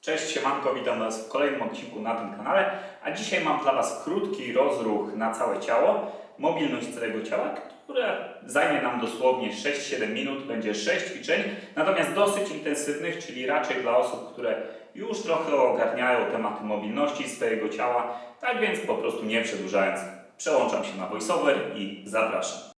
Cześć, siemanko, witam Was w kolejnym odcinku na tym kanale, a dzisiaj mam dla Was krótki rozruch na całe ciało, mobilność całego ciała, która zajmie nam dosłownie 6-7 minut, będzie 6 ćwiczeń, natomiast dosyć intensywnych, czyli raczej dla osób, które już trochę ogarniają tematy mobilności swojego ciała, tak więc po prostu nie przedłużając, przełączam się na voiceover i zapraszam.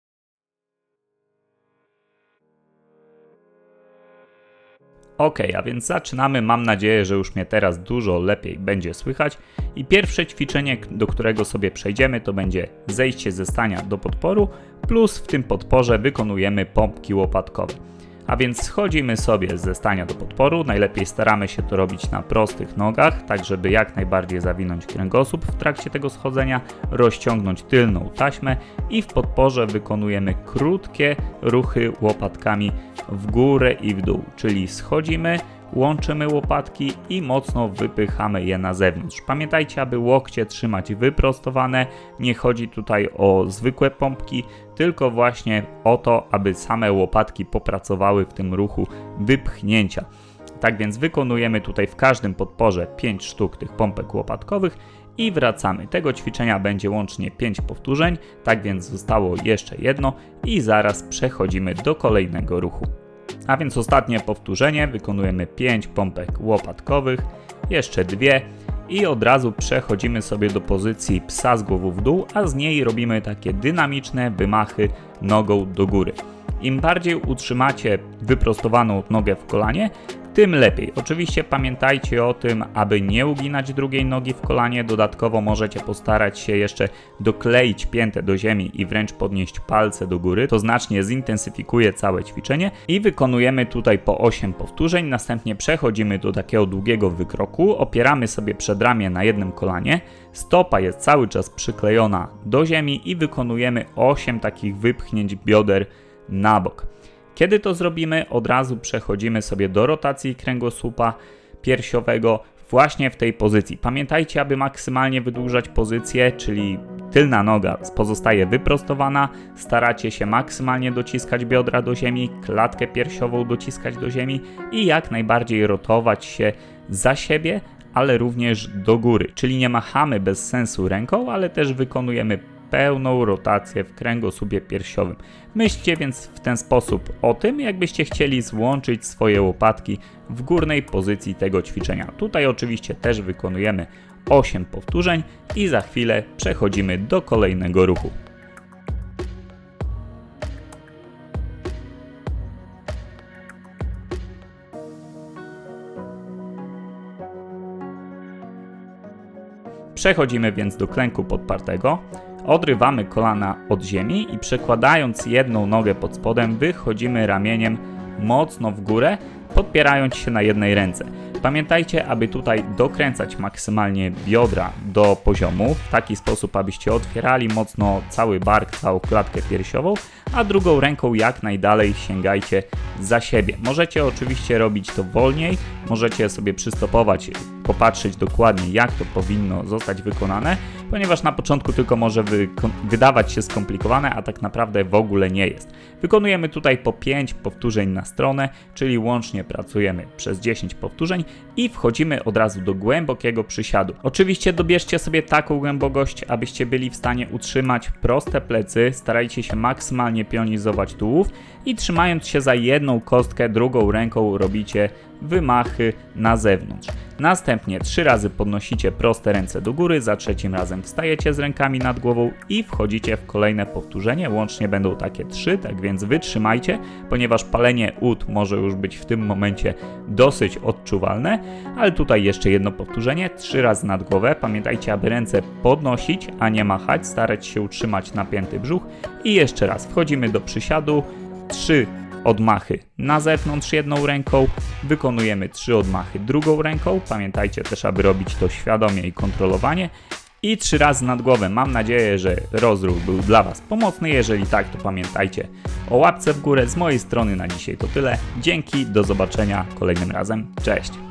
Ok, a więc zaczynamy. Mam nadzieję, że już mnie teraz dużo lepiej będzie słychać. I pierwsze ćwiczenie, do którego sobie przejdziemy, to będzie zejście ze stania do podporu, plus w tym podporze wykonujemy pompki łopatkowe. A więc schodzimy sobie ze stania do podporu. Najlepiej staramy się to robić na prostych nogach, tak żeby jak najbardziej zawinąć kręgosłup w trakcie tego schodzenia, rozciągnąć tylną taśmę i w podporze wykonujemy krótkie ruchy łopatkami w górę i w dół, czyli schodzimy, łączymy łopatki i mocno wypychamy je na zewnątrz. Pamiętajcie, aby łokcie trzymać wyprostowane. Nie chodzi tutaj o zwykłe pompki, tylko właśnie o to, aby same łopatki popracowały w tym ruchu wypchnięcia. Tak więc wykonujemy tutaj w każdym podporze 5 sztuk tych pompek łopatkowych i wracamy. Tego ćwiczenia będzie łącznie 5 powtórzeń, tak więc zostało jeszcze jedno i zaraz przechodzimy do kolejnego ruchu. A więc ostatnie powtórzenie, wykonujemy 5 pompek łopatkowych, jeszcze dwie i od razu przechodzimy sobie do pozycji psa z głową w dół, a z niej robimy takie dynamiczne wymachy nogą do góry. Im bardziej utrzymacie wyprostowaną nogę w kolanie, tym lepiej. Oczywiście pamiętajcie o tym, aby nie uginać drugiej nogi w kolanie. Dodatkowo możecie postarać się jeszcze dokleić piętę do ziemi i wręcz podnieść palce do góry. To znacznie zintensyfikuje całe ćwiczenie. I wykonujemy tutaj po 8 powtórzeń. Następnie przechodzimy do takiego długiego wykroku. Opieramy sobie przedramię na jednym kolanie. Stopa jest cały czas przyklejona do ziemi i wykonujemy 8 takich wypchnięć bioder na bok. Kiedy to zrobimy, od razu przechodzimy sobie do rotacji kręgosłupa piersiowego właśnie w tej pozycji. Pamiętajcie, aby maksymalnie wydłużać pozycję, czyli tylna noga pozostaje wyprostowana, staracie się maksymalnie dociskać biodra do ziemi, klatkę piersiową dociskać do ziemi i jak najbardziej rotować się za siebie, ale również do góry. Czyli nie machamy bez sensu ręką, ale też wykonujemy pełną rotację w kręgosłupie piersiowym. Myślcie więc w ten sposób o tym, jakbyście chcieli złączyć swoje łopatki w górnej pozycji tego ćwiczenia. Tutaj oczywiście też wykonujemy 8 powtórzeń i za chwilę przechodzimy do kolejnego ruchu. Przechodzimy więc do klęku podpartego. Odrywamy kolana od ziemi i przekładając jedną nogę pod spodem, wychodzimy ramieniem mocno w górę, podpierając się na jednej ręce. Pamiętajcie, aby tutaj dokręcać maksymalnie biodra do poziomu, w taki sposób, abyście otwierali mocno cały bark, całą klatkę piersiową, a drugą ręką jak najdalej sięgajcie za siebie. Możecie oczywiście robić to wolniej, możecie sobie przystopować, popatrzeć dokładnie, jak to powinno zostać wykonane, ponieważ na początku tylko może wy wydawać się skomplikowane, a tak naprawdę w ogóle nie jest. Wykonujemy tutaj po 5 powtórzeń na stronę, czyli łącznie pracujemy przez 10 powtórzeń i wchodzimy od razu do głębokiego przysiadu. Oczywiście dobierzcie sobie taką głębokość, abyście byli w stanie utrzymać proste plecy, starajcie się maksymalnie pionizować tułów i trzymając się za jedną kostkę, drugą ręką robicie wymachy na zewnątrz. Następnie trzy razy podnosicie proste ręce do góry, za trzecim razem wstajecie z rękami nad głową i wchodzicie w kolejne powtórzenie. Łącznie będą takie trzy, tak więc wytrzymajcie, ponieważ palenie ud może już być w tym momencie dosyć odczuwalne, ale tutaj jeszcze jedno powtórzenie, trzy razy nad głowę. Pamiętajcie, aby ręce podnosić, a nie machać, starać się utrzymać napięty brzuch i jeszcze raz wchodzimy do przysiadu, trzy odmachy na zewnątrz jedną ręką, wykonujemy trzy odmachy drugą ręką. Pamiętajcie też, aby robić to świadomie i kontrolowanie. I trzy razy nad głowę. Mam nadzieję, że rozruch był dla Was pomocny. Jeżeli tak, to pamiętajcie o łapce w górę. Z mojej strony na dzisiaj to tyle. Dzięki, do zobaczenia kolejnym razem. Cześć!